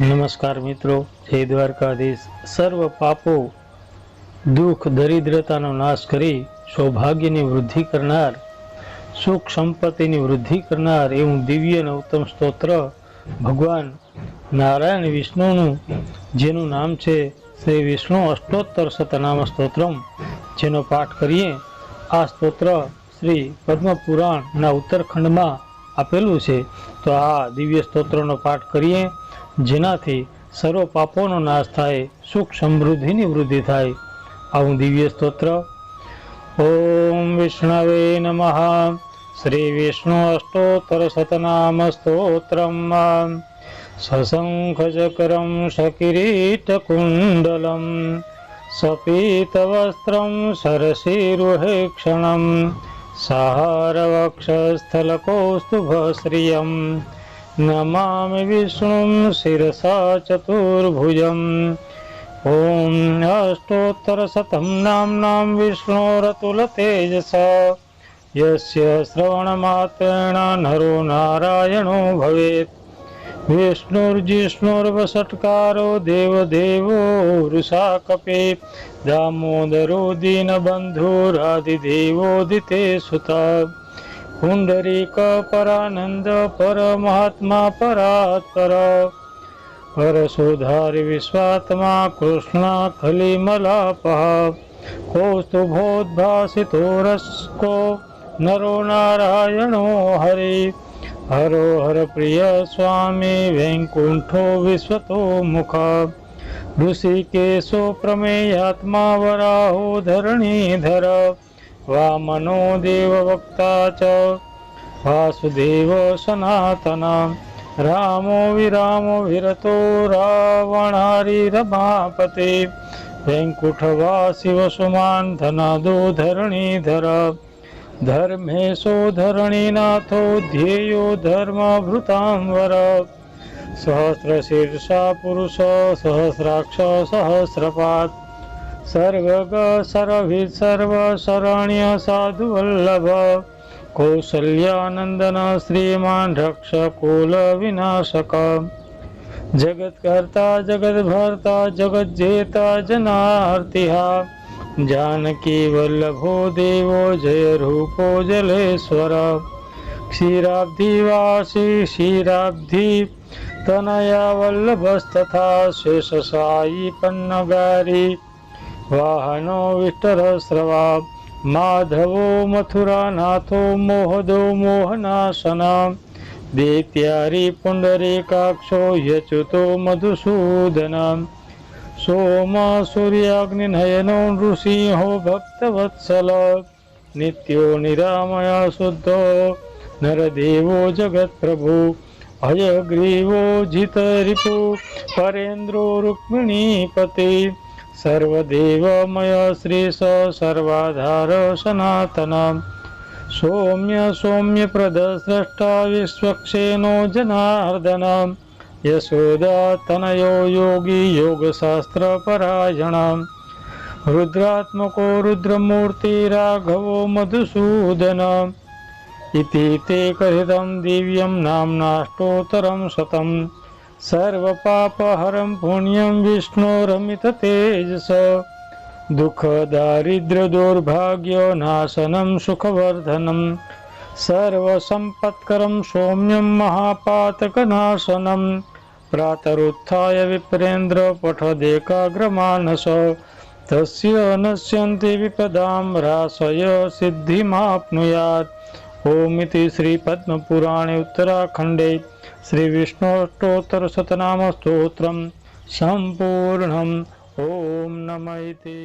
નમસ્કાર મિત્રો, જય દ્વારકાધીશ. સર્વ પાપો, દુઃખ, દરિદ્રતાનો નાશ કરી સૌભાગ્યની વૃદ્ધિ કરનાર, સુખ સંપત્તિની વૃદ્ધિ કરનાર એવું દિવ્ય નવતમ સ્તોત્ર ભગવાન નારાયણ વિષ્ણુનું, જેનું નામ છે શ્રી વિષ્ણુ અષ્ટોત્તર સતનામ સ્તોત્રમ, જેનો પાઠ કરીએ, આ સ્તોત્ર શ્રી પદ્મપુરાણના ઉત્તરખંડમાં આપેલું છે. તો આ દિવ્ય સ્તોત્રનો પાઠ કરીએ જેનાથી સર્વ પાપોનો નાશ થાય, સુખ સમૃદ્ધિની વૃદ્ધિ થાય. આવું દિવ્ય સ્તોત્ર. ઓમ વિષ્ણવે નમ. શ્રી વિષ્ણુ અષ્ટોત્તર શતનામ સ્તોત્રમ. સશંખચક્રમ સકિરીટકુંડલમ સપીતવસ્ત્રમ સરસીરુહેક્ષણમ સહારવક્ષસ્થલકૌસ્તુભશ્રિયम् नमामि विष्णुं शिरसा चतुर्भुजम्। ॐ अष्टोत्तरशतं नाम्नां विष्णोरतुलतेजसा यस्य श्रवणमात्रेण नरो नारायणो भवेत्। विष्णुर्जिष्णुर्वषट्कारो देवदेवोरुषा कपि। दामोदरो दीनबन्धुरादिदेवोदिते सुता। पुण्डरीकपरानन्द परमात्मा परात्पर परशोधारि विश्वात्मा कृष्णाखलिमलापः कौस्तुभोद्भासितो रस्को नरो नारायणो हरि। हरो हरप्रिय स्वामी वैकुण्ठो विश्वतो मुख। ऋषिकेशो प्रमेयात्मा वराहो धरणीधर। वामनो देववक्ता च। वासुदेव सनातना रामो विरामो विरतो रावणारिरमापते वेङ्कुटवासि वसुमान् धनादो धरणीधर। धर्मेशो धरणीनाथो ध्येयो धर्मभृतांवर सहस्रशीर्षा पुरुष, सहस्राक्ष सहस्रपात् सर्वग सर्वभित् सर्वशरण्य साधुवल्लभ। कौसल्यानन्दन श्रीमान् रक्षकुलविनाशक। जगत्कर्ता, जगद्भर्ता, जगज्जेता, जनार्तिहा। जानकी वल्लभो देवो जय रूपो जलेश्वर क्षीराब्धिवासी क्षीराब्धि तनया वल्लभस्तथा शेषसायी पन्नगारी। वाहनो विष्टरस्रवा माधवो मथुरानाथो मोहदो मोहनाशना, दैत्यारी पुण्डरीकाक्षो यच्युतो मधुसूदनम् सोम सूर्याग्निनयनो नृसिंहो भक्तवत्सल, नित्यो निरामय शुद्धो, नरदेवो जगत्प्रभु, हयग्रीवो जितरिपु, परेन्द्रो रुक्मिणीपति। सर्वदेवमय श्रीश सर्वाधार सनातन सौम्य सौम्यप्रदस्रष्टा विश्वक्षेनो जनार्दन यशोदातनयो योगी योगशास्त्रपरायण रुद्रात्मको रुद्रमूर्ति राघवो मधुसूदन इति ते कथितं दिव्यं नाम्नाष्टोत्तरं शतं सर्वपापहरं पुण्यं विष्णोरमिततेजस दुःखदारिद्र्यदौर्भाग्यनाशनं सुखवर्धनं। सर्वसम्पत्करं सौम्यं महापातकनाशनं। प्रातरुत्थाय विप्रेन्द्र पठदेकाग्रमानस। तस्य नश्यन्ति विपदां, ह्रासय सिद्धिमाप्नुयात्। ओमिति श्री विष्णुष्टोत्तर श्रीविष्णोष्टोत्तरशतनामस्तोत्रं स्त्रोत्र संपूर्ण ओम इति।